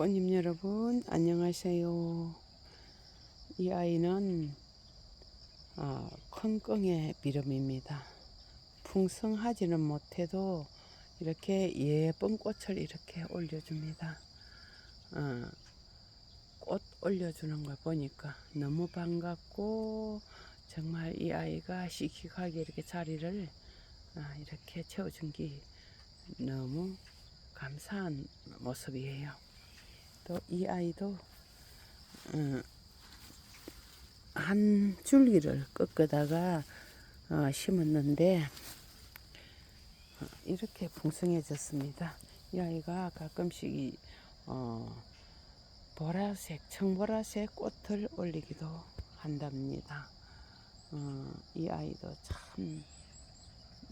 꽃님 여러분 안녕하세요. 이 아이는 어, 큰껑의 비름입니다. 풍성하지는 못해도 이렇게 예쁜 꽃을 이렇게 올려줍니다. 어, 꽃 올려주는 걸 보니까 너무 반갑고 정말 이 아이가 씩씩하게 이렇게 자리를 아, 이렇게 채워준 게 너무 감사한 모습이에요. 또이 아이도 어, 한 줄기를 꺾다가 어, 심었는데 어, 이렇게 풍성해졌습니다. 이 아이가 가끔씩 이, 어, 보라색, 청보라색 꽃을 올리기도 한답니다. 어, 이 아이도 참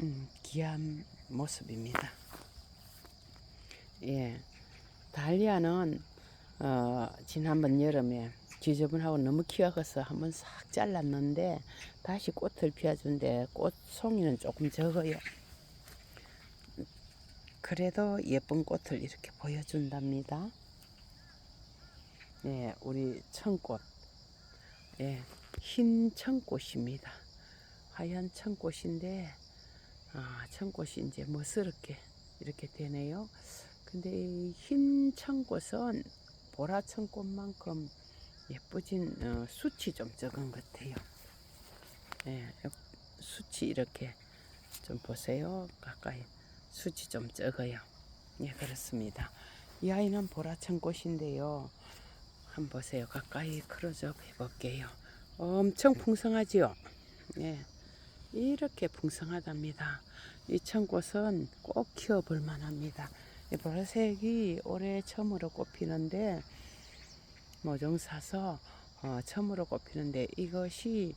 음, 귀한 모습입니다. 예, 달리아는 어, 지난번 여름에 지저분하고 너무 키가 커서 한번 싹 잘랐는데 다시 꽃을 피워준데 꽃 송이는 조금 적어요. 그래도 예쁜 꽃을 이렇게 보여준답니다. 예, 우리 청꽃, 예, 흰 청꽃입니다. 하얀 청꽃인데, 아, 청꽃이 이제 멋스럽게 이렇게 되네요. 근데 이흰 청꽃은 보라 청꽃만큼 예쁘진 어, 숱이 좀 적은 것 같아요. 예, 숱이 이렇게 좀 보세요. 가까이 숱이 좀 적어요. 예, 그렇습니다. 이 아이는 보라 청꽃인데요. 한번 보세요. 가까이 클로즈업 해볼게요. 엄청 풍성하지요. 예, 이렇게 풍성하답니다. 이 청꽃은 꼭 키워볼 만합니다. 이 보라색이 올해 처음으로 꽃피는데 모종 사서 어, 처음으로 꽃피는데 이것이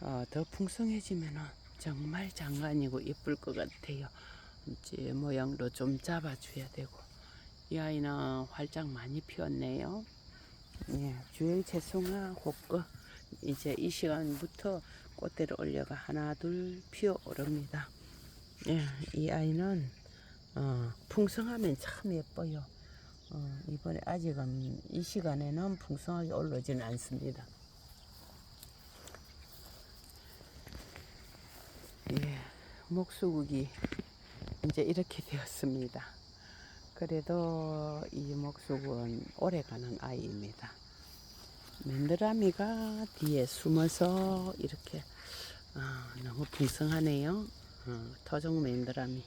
어, 더 풍성해지면 정말 장관이고 예쁠 것 같아요. 이제 모양도 좀 잡아줘야 되고 이 아이는 활짝 많이 피었네요. 예, 주행 채송화 호거 이제 이 시간부터 꽃대를 올려가 하나 둘 피어 오릅니다. 예, 이 아이는 어, 풍성하면 참 예뻐요. 어, 이번에 아직은 이 시간에는 풍성하게 올라오지는 않습니다. 예, 목수국이 이제 이렇게 되었습니다. 그래도 이 목수국은 오래가는 아이입니다. 맨드라미가 뒤에 숨어서 이렇게 어, 너무 풍성하네요. 어, 토종 맨드라미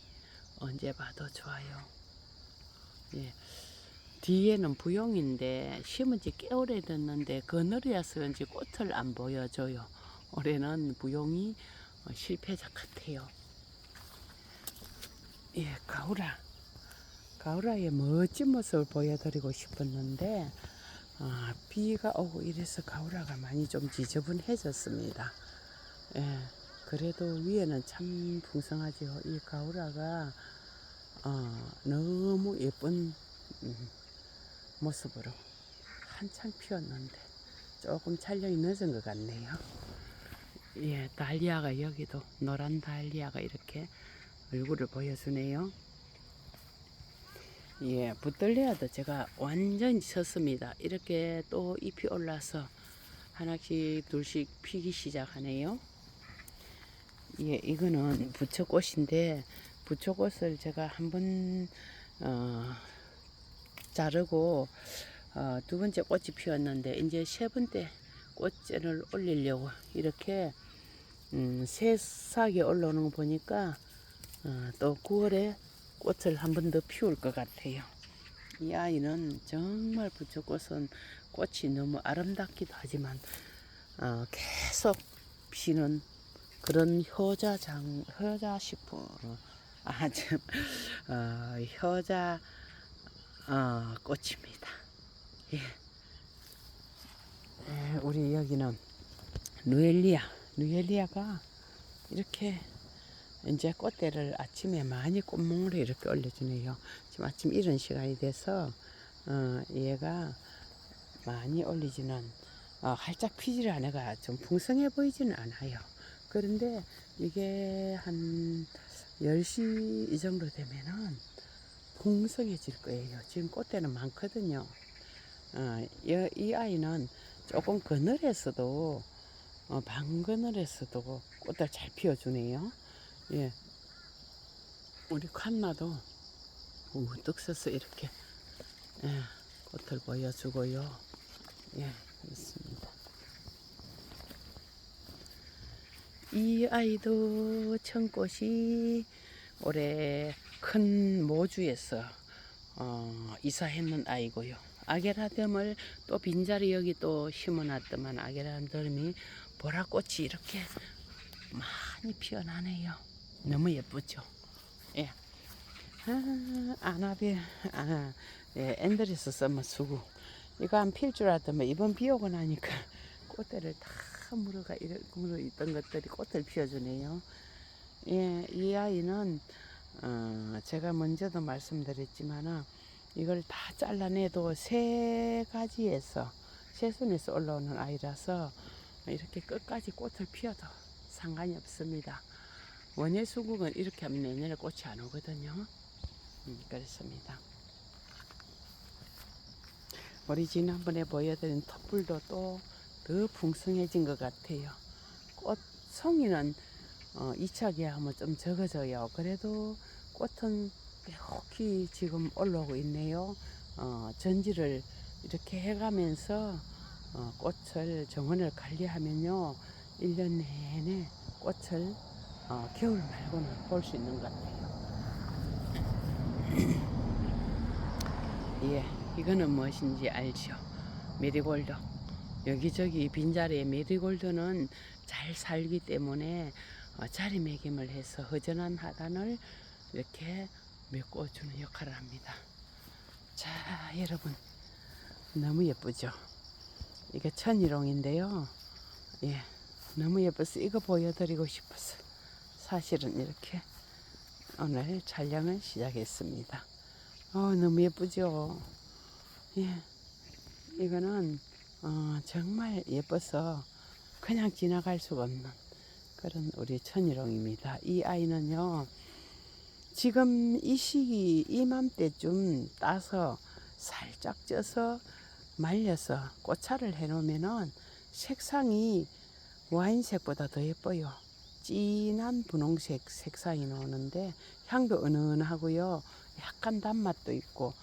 언제 봐도 좋아요. 예. 뒤에는 부용인데 심은 지 꽤 오래됐는데 그늘이라서 그런지 꽃을 안 보여줘요. 올해는 부용이 어, 실패작 같아요. 예, 가우라. 가우라의 멋진 모습을 보여드리고 싶었는데 아, 비가 오고 이래서 가우라가 많이 좀 지저분해졌습니다. 예, 그래도 위에는 참 풍성하죠. 이 가우라가 어, 너무 예쁜 음, 모습으로 한창 피었는데 조금 촬영이 늦은 것 같네요. 예, 달리아가 여기도 노란 달리아가 이렇게 얼굴을 보여주네요. 예, 붙들려도 제가 완전히 쳤습니다. 이렇게 또 잎이 올라서 하나씩 둘씩 피기 시작하네요. 예, 이거는 부처꽃인데 부처꽃을 제가 한번 어, 자르고 어, 두 번째 꽃이 피었는데 이제 세 번째 꽃을 올리려고 이렇게 음, 새싹이 올라오는 거 보니까 어, 또 9월에 꽃을 한 번 더 피울 것 같아요. 이 아이는 정말 부처꽃은 꽃이 너무 아름답기도 하지만 어, 계속 피는 그런 효자장 효자 식품 어, 아참 어, 효자 어, 꽃입니다. 예. 예, 우리 여기는 누엘리아 누엘리아가 이렇게 이제 꽃대를 아침에 많이 꽃몽으로 이렇게 올려주네요. 지금 아침 이런 시간이 돼서 어, 얘가 많이 올리지는 어, 활짝 피지를 않아가 좀 풍성해 보이지는 않아요. 그런데 이게 한 10시 이 정도 되면은 풍성해질 거예요. 지금 꽃대는 많거든요. 어, 이, 이 아이는 조금 그늘에서도 어, 방그늘에서도 꽃을 잘 피워주네요. 예. 우리 칸나도 우뚝 서서 이렇게 예, 꽃을 보여주고요. 예, 그렇습니다. 이 아이도 청꽃이 올해 큰 모주에서 어, 이사했는 아이고요. 아게라뎀을 또 빈자리 여기 또 심어놨더만 아게라뎀이 보라꽃이 이렇게 많이 피어나네요. 너무 예쁘죠? 예. 아, 아나베, 아, 예, 앤드리스 썸머 수구. 이거 안 필 줄 알았더만 이번 비 오고 나니까 꽃들을 다 물어가, 이렇게 물어 있던 것들이 꽃을 피워주네요. 예, 이 아이는, 어, 제가 먼저도 말씀드렸지만은 이걸 다 잘라내도 세 가지에서, 세 손에서 올라오는 아이라서 이렇게 끝까지 꽃을 피워도 상관이 없습니다. 원예 수국은 이렇게 하면 내년에 꽃이 안 오거든요. 음, 그렇습니다. 우리 지난번에 보여드린 텃불도 또 더 풍성해진 것 같아요. 꽃 송이는 어, 2차 개하면 좀 적어져요. 그래도 꽃은 빼곡히 지금 올라오고 있네요. 어, 전지를 이렇게 해가면서 어, 꽃을 정원을 관리하면요. 1년 내내 꽃을 어, 겨울 말고는 볼 수 있는 것 같아요. 예, 이거는 무엇인지 알죠? 메리골드. 여기저기 빈자리에 메리골드는 잘 살기 때문에 어, 자리매김을 해서 허전한 하단을 이렇게 메꿔주는 역할을 합니다. 자, 여러분. 너무 예쁘죠? 이게 천일홍인데요. 예, 너무 예뻐서 이거 보여드리고 싶어서 사실은 이렇게 오늘 촬영을 시작했습니다. 어, 너무 예쁘죠? 예, 이거는 어, 정말 예뻐서 그냥 지나갈 수가 없는 그런 우리 천일홍입니다. 이 아이는요, 지금 이 시기 이맘때쯤 따서 살짝 쪄서 말려서 꽃차를 해놓으면은 색상이 와인색보다 더 예뻐요. 진한 분홍색 색상이 나오는데 향도 은은하고요. 약간 단맛도 있고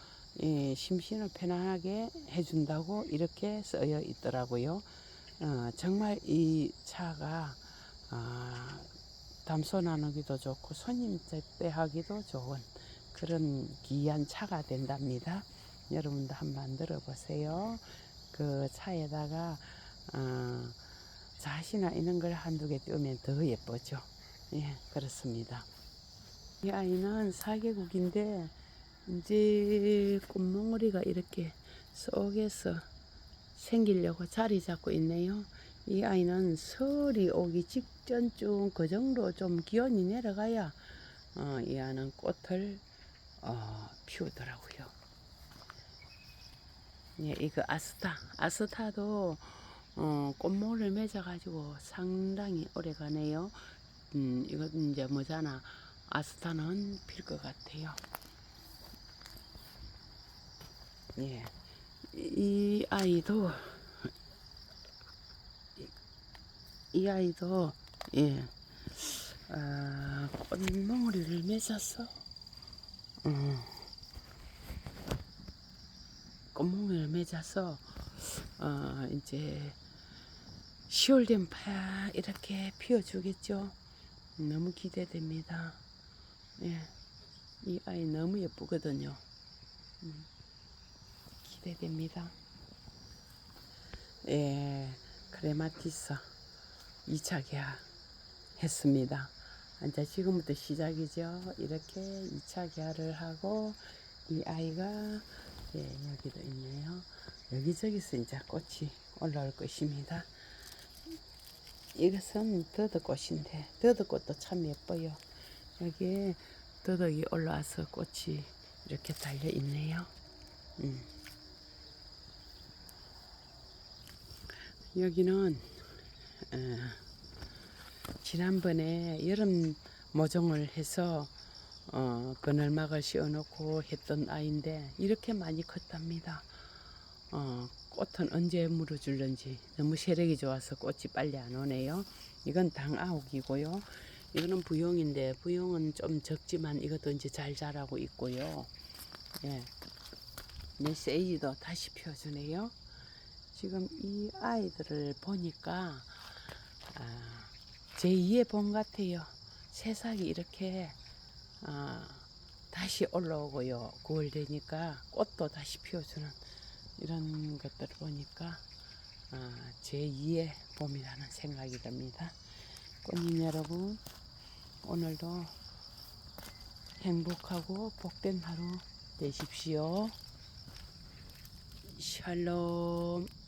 예, 심신을 편안하게 해준다고 이렇게 쓰여 있더라고요. 어, 정말 이 차가 아, 담소 나누기도 좋고 손님 접대하기도 좋은 그런 귀한 차가 된답니다. 여러분도 한번 들어보세요. 그 차에다가 어, 자시나 이런 걸 한두 개 띄우면 더 예쁘죠. 예, 그렇습니다. 이 아이는 사계국인데 이제 꽃몽우리가 이렇게 속에서 생기려고 자리 잡고 있네요. 이 아이는 설이 오기 직전쯤 그 정도 좀 기온이 내려가야 어, 이 아이는 꽃을 어, 피우더라고요. 예, 이거 아스타. 아스타도 어, 꽃모를 맺어가지고 상당히 오래 가네요. 음, 이건 이제 뭐잖아. 아스타는 필 것 같아요. 예. 이 아이도, 이 아이도, 예. 아, 꽃몽우리를 맺었어. 음. 꽃몽이를 맺어서 어, 이제 10월 되면 파 이렇게 피워주겠죠. 너무 기대됩니다. 예, 이 아이 너무 예쁘거든요. 음, 기대됩니다. 예, 크레마티스 2차 계약 했습니다. 이제 지금부터 시작이죠. 이렇게 2차 계약을 하고 이 아이가 예, 여기도 있네요. 여기저기서 이제 꽃이 올라올 것입니다. 이것은 더덕꽃인데 더덕꽃도 참 예뻐요. 여기에 더덕이 올라와서 꽃이 이렇게 달려 있네요. 음. 여기는 어, 지난번에 여름 모종을 해서 어, 그늘막을 씌워놓고 했던 아이인데 이렇게 많이 컸답니다. 어, 꽃은 언제 물어줄는지 너무 세력이 좋아서 꽃이 빨리 안 오네요. 이건 당아옥이고요. 이거는 부용인데 부용은 좀 적지만 이것도 이제 잘 자라고 있고요. 예. 메세이지도 다시 피워주네요. 지금 이 아이들을 보니까 아, 제2의 봄 같아요. 새싹이 이렇게 아, 다시 올라오고요. 9월 되니까 꽃도 다시 피워주는 이런 것들을 보니까 아, 제2의 봄이라는 생각이 듭니다. 꽃님 여러분, 오늘도 행복하고 복된 하루 되십시오. 샬롬.